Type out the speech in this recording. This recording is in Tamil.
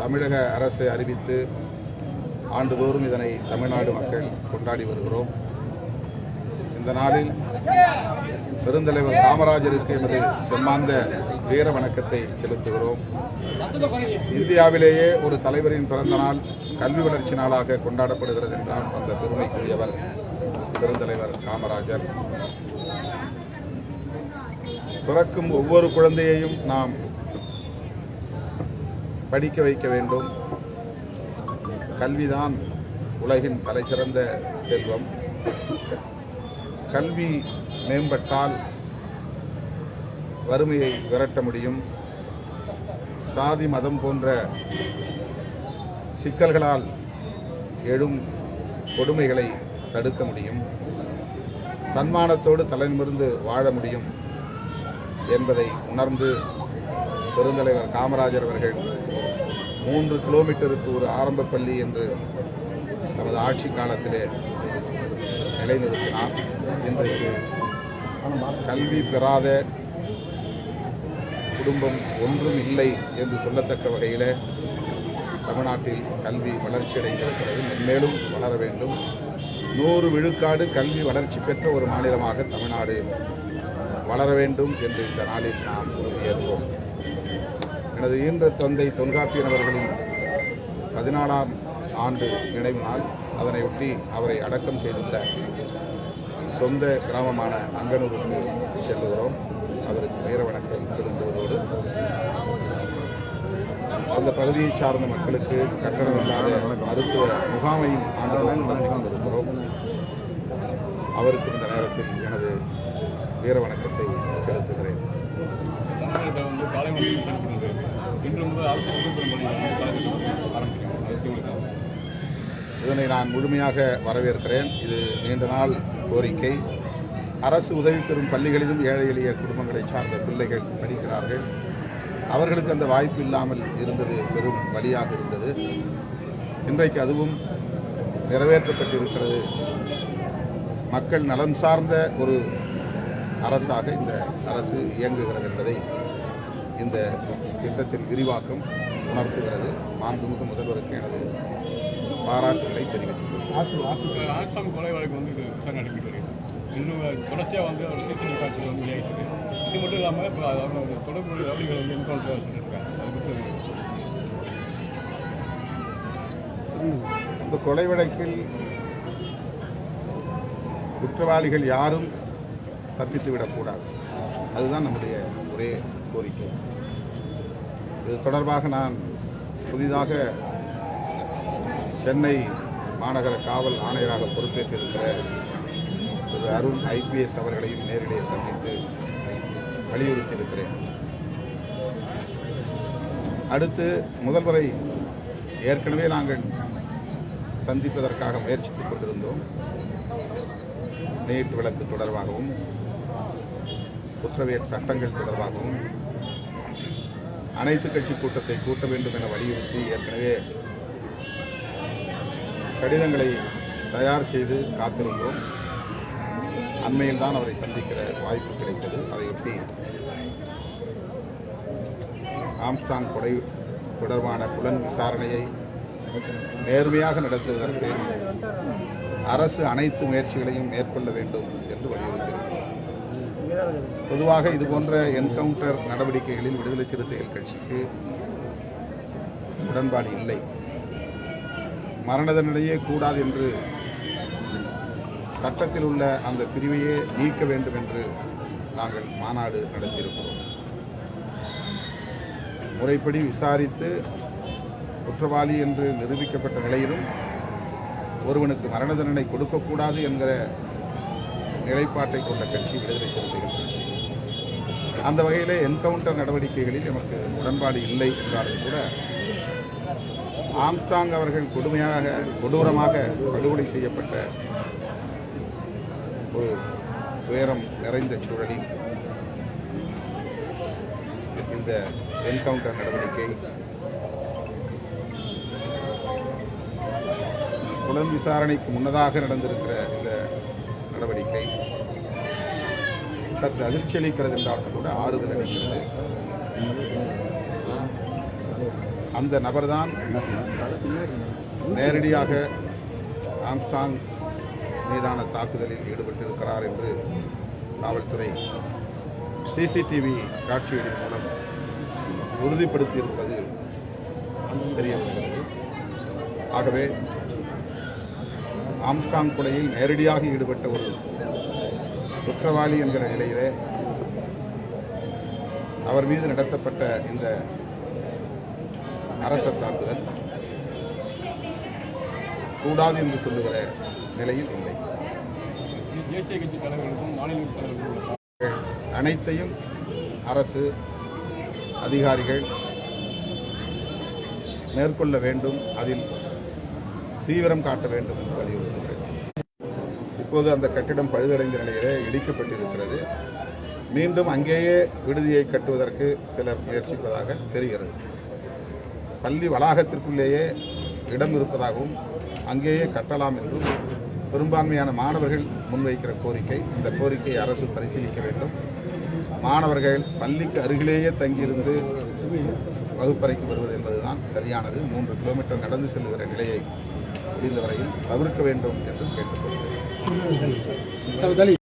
தமிழக அரசு அறிவித்து ஆண்டுதோறும் இதனை தமிழ்நாடு மக்கள் கொண்டாடி வருகிறோம். இந்த நாளில் பெருந்தலைவர் காமராஜருக்கு எமது செம்மாந்த வீர வணக்கத்தை செலுத்துகிறோம். இந்தியாவிலேயே ஒரு தலைவரின் பிறந்த நாள் கல்வி வளர்ச்சி நாளாக கொண்டாடப்படுகிறது என்றால் அந்த பெருமைக்குரியவர் பெருந்தலைவர் காமராஜர். பிறக்கும் ஒவ்வொரு குழந்தையையும் நாம் படிக்க வைக்க வேண்டும். கல்விதான் உலகின் தலைசிறந்த செல்வம். கல்வி மேம்பட்டால் வறுமையை விரட்ட முடியும். சாதி மதம் போன்ற சிக்கல்களால் எழும் கொடுமைகளை தடுக்க முடியும். தன்மானத்தோடு தலைநிமிர்ந்து வாழ முடியும் என்பதை உணர்ந்து பெருந்தலைவர் காமராஜர் அவர்கள் மூன்று கிலோமீட்டருக்கு ஒரு ஆரம்ப பள்ளி என்று தமது ஆட்சி காலத்திலே நிலைநிறுத்தினார். இன்றைக்கு கல்வி பெறாத குடும்பம் ஒன்றும் இல்லை என்று சொல்லத்தக்க வகையில் தமிழ்நாட்டில் கல்வி வளர்ச்சி அடைந்திருக்கிறது. மென்மேலும் வளர வேண்டும். நூறு விழுக்காடு கல்வி வளர்ச்சி பெற்ற ஒரு மாநிலமாக தமிழ்நாடு வளர வேண்டும் என்று இந்த நாளில் நாம் உறுதியேற்போம். எனது ஈன்ற தந்தை தொல்காப்பியன் அவர்களின் பதினாலாம் ஆண்டு நினைவு நாள் அதனையொட்டி அவரை அடக்கம் செய்துள்ள சொந்த கிராமமான அங்கனூருக்கு செல்லுகிறோம். அவருக்கு நேர வணக்கம் செலுத்துவதோடு அந்த பகுதியை சார்ந்த மக்களுக்கு கட்டணமில்லாத மருத்துவ முகாமையும் ஆண்டுடன் நடத்தி கொண்டிருக்கிறோம். அவருக்கு இந்த நேரத்தில் எனது வீர வணக்கத்தை செலுத்துகிறேன். தமிழகத்தில் வந்து காலை இன்று வந்து அரசு ஆரம்பிச்சிருக்காங்க. இதனை நான் முழுமையாக வரவேற்கிறேன். இது நீண்ட நாள் கோரிக்கை. அரசு உதவி பெறும் பள்ளிகளிலும் ஏழை எளிய குடும்பங்களைச் சார்ந்த பிள்ளைகள் படிக்கிறார்கள். அவர்களுக்கு அந்த வாய்ப்பு இல்லாமல் இருந்தது பெரும் வழியாக இருந்தது. இன்றைக்கு அதுவும் நிறைவேற்றப்பட்டிருக்கிறது. மக்கள் நலன் சார்ந்த ஒரு அரசாக இந்த அரசு இயங்குகிறது என்பதை இந்த திட்டத்தின் விரிவாக்கம் உணர்த்துகிறது. மாண்புமிகு முதல்வருக்கு எனது பாராட்டுகளை தெரிவித்துள்ளேன் ஆசாம் கொலை வழக்கு வந்து இது விசாரணை வருகிறது இன்னும் தொடர்ச்சியாக வந்து ஒரு சிசிடிவி காட்சியில் வந்து வெளியாகிட்டு இருக்கு. இது மட்டும் இல்லாமல் இப்போ அவரோட தொடர்புடைய ரவுடிகள் வந்து என்கவுண்டர் சொல்லியிருக்காங்க அதை இந்த கொலை வழக்கில் குற்றவாளிகள் யாரும் தப்பித்து விடக்கூடாது. அதுதான் நம்முடைய ஒரே கோரிக்கை. இது தொடர்பாக நான் புதிதாக சென்னை மாநகர காவல் ஆணையராக பொறுப்பேற்றிருக்கிற திரு அருண் ஐபிஎஸ் அவர்களையும் நேரிலே சந்தித்து வலியுறுத்தியிருக்கிறேன். அடுத்து முதல்வரை ஏற்கனவே நாங்கள் சந்திப்பதற்காக முயற்சித்துக் கொண்டிருந்தோம். நீட் விளக்கு தொடர்பாகவும் குற்றவியல் சட்டங்கள் தொடர்பாகவும் அனைத்து கட்சி கூட்டத்தை கூட்ட வேண்டும் என வலியுறுத்தி ஏற்கனவே கடிதங்களை தயார் செய்து காத்திருந்தோம். அண்மையில் தான் அவரை சந்திக்கிற வாய்ப்பு கிடைத்தது. அதையொட்டி ஆம்ஸ்டாங் கொலை தொடர்பான புலன் விசாரணையை நேர்மையாக நடத்துவதற்கு அரசு அனைத்து முயற்சிகளையும் மேற்கொள்ள வேண்டும் என்று வலியுறுத்தியிருக்கிறோம். பொதுவாக இது போன்ற என்கவுண்டர் நடவடிக்கைகளில் விடுதலை சிறுத்தைகள் கட்சிக்கு உடன்பாடு இல்லை. மரண தண்டனையே கூடாது என்று சட்டத்தில் உள்ள அந்த பிரிவையே நீக்க வேண்டும் என்று நாங்கள் மாநாடு நடத்தியிருக்கிறோம். முறைப்படி விசாரித்து குற்றவாளி என்று நிரூபிக்கப்பட்ட நிலையிலும் ஒருவனுக்கு மரண தண்டனை கொடுக்கக்கூடாது என்கிற நிலைப்பாட்டை கொண்ட கட்சி விடுதலை சிறுத்தைகள் கட்சி. அந்த வகையிலே என்கவுண்டர் நடவடிக்கைகளில் எமக்கு உடன்பாடு இல்லை என்றாலும் கூட ஆம்ஸ்டாங் அவர்கள் கொடுமையாக கொடூரமாக படுகொலை செய்யப்பட்ட ஒரு துயரம் நிறைந்த சூழலில் இந்த என்கவுண்டர் நடவடிக்கை புலன் விசாரணைக்கு முன்னதாக நடந்திருக்கிற இந்த நடவடிக்கை சற்று அதிர்ச்சி அளிக்கிறது என்றாலும் கூட ஆறுதல் அளிக்கிறது. அந்த நபர்தான் நேரடியாக ஆம்ஸ்டாங் மீதான தாக்குதலில் ஈடுபட்டிருக்கிறார் என்று காவல்துறை சிசிடிவி காட்சிகளின் மூலம் உறுதிப்படுத்தியிருப்பது தெரிய வருகிறது ஆகவே ஆம்ஸ்டாங் கொலையில் நேரடியாக ஈடுபட்ட ஒரு குற்றவாளி என்கிற நிலையிலே அவர் மீது நடத்தப்பட்ட இந்த அரச தாக்குதல் கூடாது என்று சொல்லுகிற நிலையில் இல்லை. தேசிய கட்சி தலைவர்களுக்கும் மாநில தலைவர்களுக்கும் அனைத்தையும் அரசு அதிகாரிகள் மேற்கொள்ள வேண்டும். அதில் தீவிரம் காட்ட வேண்டும் என்று வலியுறுத்துகிறேன். இப்போது அந்த கட்டிடம் பழுதடைந்த நிலையிலே இடிக்கப்பட்டிருக்கிறது. மீண்டும் அங்கேயே விடுதியை கட்டுவதற்கு சிலர் முயற்சிப்பதாக தெரிகிறது. பள்ளி வளாகத்திற்குள்ளேயே இடம் இருப்பதாகவும் அங்கேயே கட்டலாம் என்றும் பெரும்பான்மையான மாணவர்கள் முன்வைக்கிற கோரிக்கை இந்த கோரிக்கையை அரசு பரிசீலிக்க வேண்டும். மாணவர்கள் பள்ளிக்கு அருகிலேயே தங்கியிருந்து வகுப்பறைக்கு வருவது என்பதுதான் சரியானது. மூன்று கிலோமீட்டர் நடந்து செல்லுகிற நிலையை முடிந்தவரையில் தவிர்க்க வேண்டும் என்று கேட்டுக்கொள்கிறேன்.